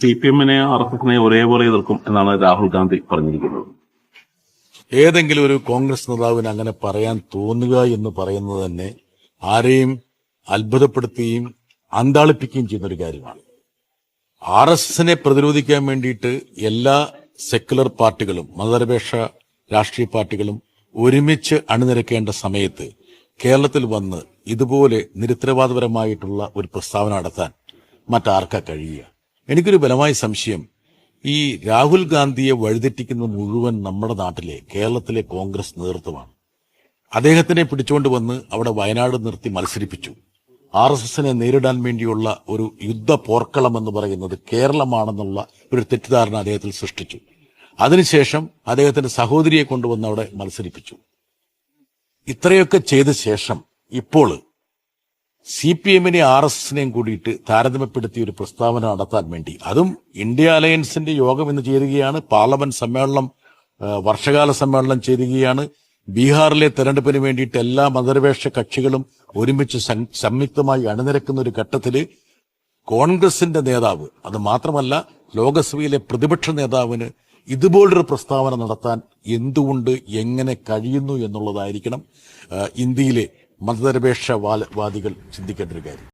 C P എമ്മിനെ R S എസിനെ ഒരേപോലെ എതിർക്കും എന്നാണ് രാഹുൽ ഗാന്ധി പറഞ്ഞിരിക്കുന്നത്. ഏതെങ്കിലും ഒരു കോൺഗ്രസ് നേതാവിന് അങ്ങനെ പറയാൻ തോന്നുക എന്ന് പറയുന്നത് തന്നെ ആരെയും അത്ഭുതപ്പെടുത്തുകയും അന്താളിപ്പിക്കുകയും ചെയ്യുന്ന ഒരു കാര്യമാണ്. ആർ എസ് എസിനെ പ്രതിരോധിക്കാൻ വേണ്ടിയിട്ട് എല്ലാ സെക്യുലർ പാർട്ടികളും മതനിരപേക്ഷ രാഷ്ട്രീയ പാർട്ടികളും ഒരുമിച്ച് അണിനിരക്കേണ്ട സമയത്ത് കേരളത്തിൽ വന്ന് ഇതുപോലെ നിരുത്തരവാദപരമായിട്ടുള്ള ഒരു പ്രസ്താവന നടത്താൻ മറ്റാർക്കാ കഴിയുക? എനിക്കൊരു ബലമായ സംശയം. ഈ രാഹുൽ ഗാന്ധിയെ വഴിതെറ്റിക്കുന്ന മുഴുവൻ നമ്മുടെ നാട്ടിലെ കേരളത്തിലെ കോൺഗ്രസ് നേതൃത്വമാണ്. അദ്ദേഹത്തിനെ പിടിച്ചുകൊണ്ട് വന്ന് അവിടെ വയനാട് നിർത്തി മത്സരിപ്പിച്ചു. ആർ എസ് എസിനെ നേരിടാൻ വേണ്ടിയുള്ള ഒരു യുദ്ധ പോർക്കളം എന്ന് പറയുന്നത് കേരളമാണെന്നുള്ള ഒരു തെറ്റിദ്ധാരണ അദ്ദേഹത്തിൽ സൃഷ്ടിച്ചു. അതിനുശേഷം അദ്ദേഹത്തിന്റെ സഹോദരിയെ കൊണ്ടുവന്ന് അവിടെ മത്സരിപ്പിച്ചു. ഇത്രയൊക്കെ ചെയ്ത ശേഷം ഇപ്പോൾ സി പി എമ്മിനെയും ആർ എസ് എസിനെയും കൂടിയിട്ട് താരതമ്യപ്പെടുത്തി ഒരു പ്രസ്താവന നടത്താൻ വേണ്ടി. അതും ഇന്ത്യ അലയൻസിന്റെ യോഗം ഇന്ന് ചേരുകയാണ്. പാർലമെന്റ് സമ്മേളനം വർഷകാല സമ്മേളനം ചേരുകയാണ്. ബീഹാറിലെ തെരഞ്ഞെടുപ്പിന് വേണ്ടിയിട്ട് എല്ലാ മതനിരപേക്ഷ കക്ഷികളും ഒരുമിച്ച് സംയുക്തമായി അണിനിരക്കുന്ന ഒരു ഘട്ടത്തിൽ കോൺഗ്രസിന്റെ നേതാവ് അത് മാത്രമല്ല ലോകസഭയിലെ പ്രതിപക്ഷ നേതാവിന് ഇതുപോലൊരു പ്രസ്താവന നടത്താൻ എന്തുകൊണ്ട് എങ്ങനെ കഴിയുന്നു എന്നുള്ളതായിരിക്കണം ഇന്ത്യയിലെ മതനിരപേക്ഷ വാദികൾ ചിന്തിക്കേണ്ട ഒരു കാര്യം.